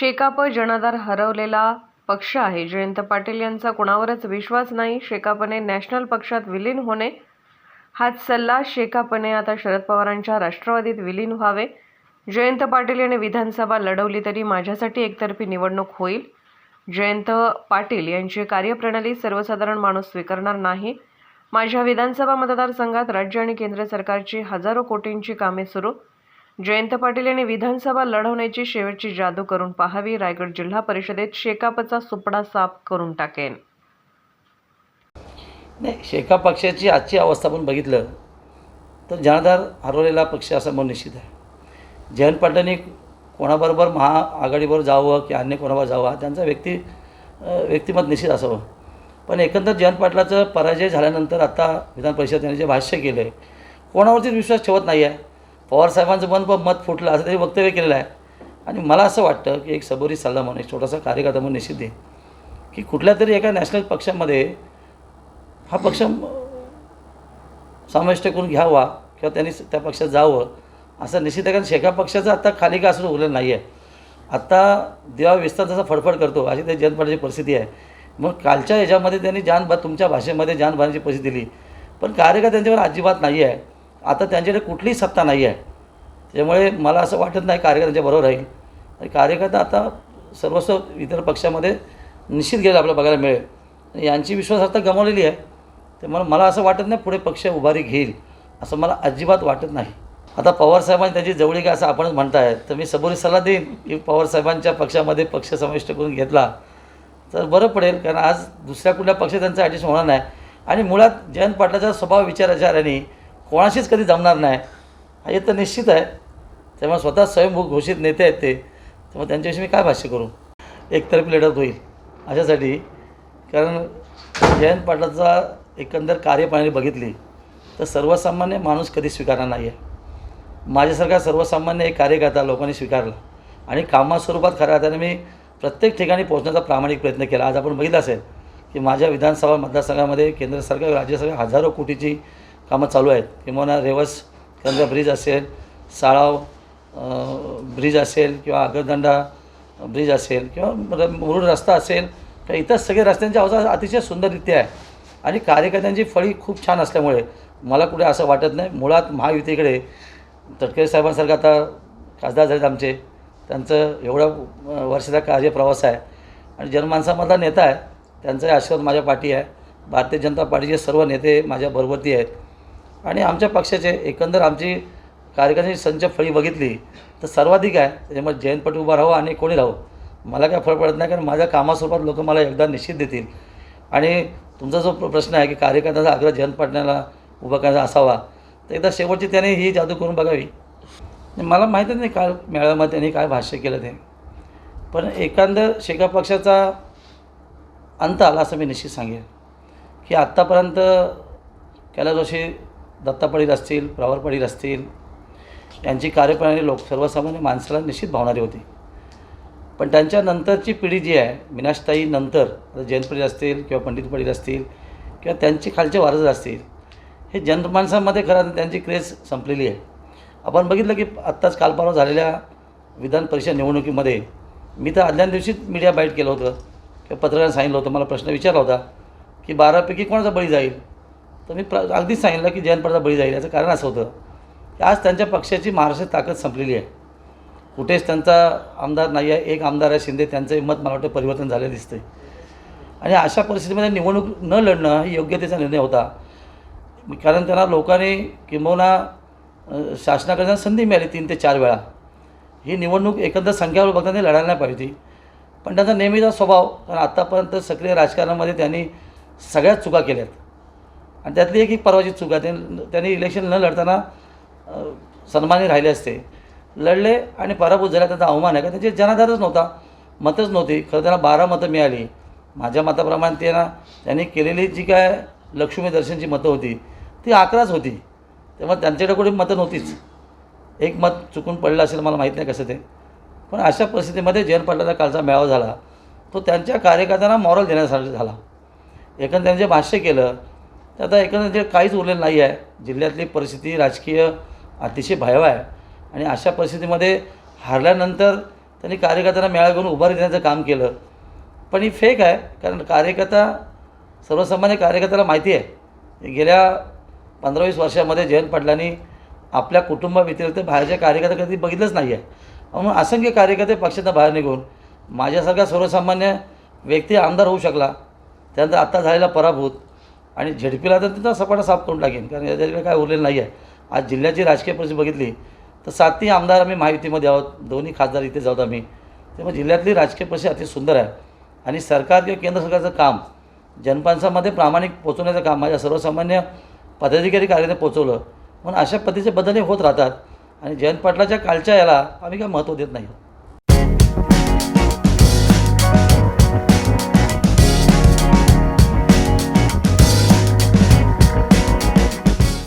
शेकाप जनाधार हरवलेला पक्ष आहे. जयंत पाटील यांचा कोणावरच विश्वास नाही. शेकापने नॅशनल पक्षात विलीन होणे हाच सल्ला शेकापने आता शरद पवारांच्या राष्ट्रवादीत विलीन व्हावे. जयंत पाटील यांनी विधानसभा लढवली तरी माझ्यासाठी एकतर्फी निवडणूक होईल. जयंत पाटील यांची कार्यप्रणाली सर्वसाधारण माणूस स्वीकारणार नाही. माझ्या विधानसभा मतदारसंघात राज्य आणि केंद्र सरकारची हजारो कोटींची कामे सुरू. जयंत पाटील यांनी विधानसभा लढवण्याची शेवटची जादू करून पाहावी रायगड जिल्हा परिषदेत शेकापचा सुपडा साफ करून टाकेन. नाही शेका पक्षाची आजची अवस्था आपण बघितलं तर जनाधार हरवलेला पक्ष असा म्हणून निश्चित आहे. जयंत पाटलांनी कोणाबरोबर महाआघाडीवर जावं की अन्य कोणावर जावं हा त्यांचा व्यक्ती व्यक्तिमत निश्चित असावं. पण एकंदर जयंत पाटलाचं पराजय झाल्यानंतर आता विधान परिषद जे भाष्य केलं आहे कोणावरतीच विश्वास ठेवत नाही आहे पवारसाहेबांचं मन पण मत फुटलं असं त्यांनी वक्तव्य केलेलं आहे. आणि मला असं वाटतं की एक सबोरी सल्ला म्हणून एक छोटासा कार्यकर्ता म्हणून निश्चित आहे की कुठल्या तरी एका नॅशनल पक्षामध्ये हा पक्ष समाविष्ट करून घ्यावा किंवा त्यांनी त्या पक्षात जावं असं निश्चित आहे. कारण शेका पक्षाचं आत्ता खाली का असं उरलेलं नाही आहे आत्ता देवा विस्तार जसा फडफड करतो अशी त्या जनपणाची परिस्थिती आहे. मग कालच्या ह्याच्यामध्ये त्यांनी जान तुमच्या भाषेमध्ये जान भरण्याची परिस्थिती दिली. पण कार्यकर्त्यांच्यावर अजिबात नाही आहे आता त्यांच्याकडे कुठलीच सत्ता नाही आहे. त्यामुळे मला असं वाटत नाही कार्यकर्त्यांच्या बरोबर राहील. आणि कार्यकर्ता आता सर्वस्व इतर पक्षामध्ये निश्चित गेलं आपल्याला बघायला मिळेल. आणि यांची विश्वासार्हता गमावलेली आहे. त्यामुळे मला असं वाटत नाही पुढे पक्ष उभारी घेईल असं मला अजिबात वाटत नाही. आता पवारसाहेबांनी त्याची जवळीक असं आपणच म्हणताय. तर मी सबोरी सल्ला देईन की पवारसाहेबांच्या पक्षामध्ये पक्ष समाविष्ट करून घेतला तर बरं पडेल. कारण आज दुसऱ्या कुठल्या पक्षात त्यांचं ॲडजस्ट होणार नाही. आणि मुळात जयंत पाटलाचा स्वभाव विचाराचाराने कोणाशीच कधी जमणार नाही. हे तर निश्चित आहे. त्यामुळे स्वतः स्वयंभू घोषित नेते आहेत ते. त्यामुळे त्यांच्याविषयी मी काय भाष्य करू? एकतर्फी लढत होईल अशासाठी. कारण जयंत पाटलाचा एकंदर कार्यप्रणाली बघितली तर सर्वसामान्य माणूस कधी स्वीकारणार नाही आहे माझ्यासारखा सर्वसामान्य एक कार्यकर्ता लोकांनी स्वीकारला. आणि कामास्वरूपात खऱ्या अर्थाने मी प्रत्येक ठिकाणी पोहोचण्याचा प्रामाणिक प्रयत्न केला. आज आपण बघितलं असेल की माझ्या विधानसभा मतदारसंघामध्ये केंद्र सरकार राज्य सरकार हजारो कोटीची कामं चालू आहेत. किंवा रेवस केंद्र ब्रिज असेल साळाव ब्रिज असेल किंवा आगरदंडा ब्रिज असेल किंवा मुरुड रस्ता असेल किंवा इतर सगळे रस्त्यांची अवस्था अतिशय सुंदररित्या आहे. आणि कार्यकर्त्यांची फळी खूप छान असल्यामुळे मला कुठे असं वाटत नाही. मुळात महायुतीकडे तटकरे साहेबांसारखं आता खासदार झालेत आमचे. त्यांचं एवढा वर्षाचा कार्यप्रवास आहे. आणि जनमानसामधला नेता आहे त्यांचाही आशीर्वाद माझ्या पाठी आहे. भारतीय जनता पार्टीचे सर्व नेते माझ्या बरोबरती आहेत. आणि आमच्या पक्षाचे एकंदर आमची कार्यकर्त्यांची संच फळी बघितली तर सर्वाधिक आहे. त्याच्यामुळे जयंत पाटील उभा राहू आणि कोणी राहू मला काय फरक पडत नाही कारण माझ्या कामासोबत लोक मला एकदा निश्चित देतील. आणि तुमचा जो प्रश्न आहे की कार्यकर्त्याचा आग्रह जयंत पाटण्याला उभा करायचा असावा तर एकदा शेवटची त्याने ही जादू करून बघावी. मला माहीतच नाही काल मेळाव्यामध्ये त्यांनी काय भाष्य केलं ते. पण एकंदर शेका पक्षाचा अंत आला असं मी निश्चित सांगेन की आत्तापर्यंत कैलास जोशी दत्ता पाटील असतील प्रवर पाटील असतील यांची कार्यप्रणाली लोक सर्वसामान्य माणसाला निश्चित भावणारी होती. पण त्यांच्यानंतरची पिढी जी आहे विनाशताई नंतर आता जयंत पाटील असतील किंवा पंडित पाटील असतील किंवा त्यांची खालचे वारस असतील हे जनमानसामध्ये खरं त्यांची क्रेज संपलेली आहे. आपण बघितलं की आत्ताच काल झालेल्या विधान परिषद निवडणुकीमध्ये मी तर आदल्या दिवशीच मीडिया बाईट केलं होतं किंवा पत्रकारांना सांगितलं होतं मला प्रश्न विचारला होता की बारापैकी कोणाचा बळी जाईल? तर मी प्र अगदीच सांगितलं की जयंत बळी जाईल याचं कारण असं होतं की आज त्यांच्या पक्षाची महाराष्ट्रात ताकद संपलेली आहे. कुठेच त्यांचा आमदार नाही आहे एक आमदार आहे शिंदे त्यांचंही मत मला वाटतं परिवर्तन झालेलं दिसतंय. आणि अशा परिस्थितीमध्ये निवडणूक न लढणं ही योग्यतेचा निर्णय होता. कारण त्यांना लोकांनी किंबहुना अ, शासनाकडे संधी मिळाली तीन ते चार वेळा. ही निवडणूक एकंदर संख्यावर बघता त्यांनी लढायला नाही पाहिजे. पण त्यांचा नेहमीचा स्वभाव कारण आत्तापर्यंत सक्रिय राजकारणामध्ये त्यांनी सगळ्याच चुका केल्यात. आणि त्यातली एक एक परवाची चूक आहे. त्यांनी इलेक्शन न लढताना सन्मानी राहिले असते. लढले आणि पराभूत झाला. त्यांचा अवमान आहे. का त्यांचे जनाधारच नव्हता. मतच नव्हती. खरं त्यांना बारा मतं मिळाली. माझ्या मताप्रमाणे त्यांना त्यांनी केलेली जी काय लक्ष्मी दर्शनची मतं होती ती अकराच होती. त्यामुळे त्यांच्याकडे कुठे मतं नव्हतीच. एक मत चुकून पडलं असेल मला माहीत नाही कसं ते. पण अशा परिस्थितीमध्ये जयंत पाटलाचा कालचा मेळावा झाला. तो त्यांच्या कार्यकर्त्यांना मॉरल देण्यासाठी झाला. एकंदर त्यांनी जे भाष्य केलं तर आता एकंदरीत काहीच उरलेलं नाही आहे. जिल्ह्यातली परिस्थिती राजकीय अतिशय भयावह आहे. आणि अशा परिस्थितीमध्ये हारल्यानंतर त्यांनी कार्यकर्त्यांना मेळा घेऊन उभारी देण्याचं काम केलं. पण ही फेक आहे कारण कार्यकर्ता सर्वसामान्य कार्यकर्त्याला माहिती आहे. गेल्या पंधरा वीस वर्षामध्ये जयंत पाटलांनी आपल्या कुटुंबाव्यतिरिक्त बाहेरच्या कार्यकर्त्या कधी बघितलंच नाही आहे म्हणून असंख्य कार्यकर्ते पक्षातनं बाहेर निघून माझ्यासारखा सर्वसामान्य व्यक्ती आमदार होऊ शकला. त्यानंतर आत्ता झालेला पराभूत आणि झेडपीला तर तिथं सपाटा साफ करून टाकेन कारण याच्याकडे काय उरलेलं नाही आहे आज जिल्ह्याची राजकीय परिस्थिती बघितली तर सातही आमदार आम्ही महायुतीमध्ये आहोत दोन्ही खासदार इथेच आहोत आम्ही. त्यामुळे जिल्ह्यातली राजकीय परिस्थिती अति सुंदर आहे. आणि सरकार किंवा केंद्र सरकारचं काम जनमानसामध्ये प्रामाणिक पोचवण्याचं काम माझ्या सर्वसामान्य पदाधिकारी कार्यालयात पोचवलं म्हणून अशा पद्धतीचे बदल हे होत राहतात. आणि जयंत पाटलाच्या कालच्या याला आम्ही काय महत्त्व देत नाही.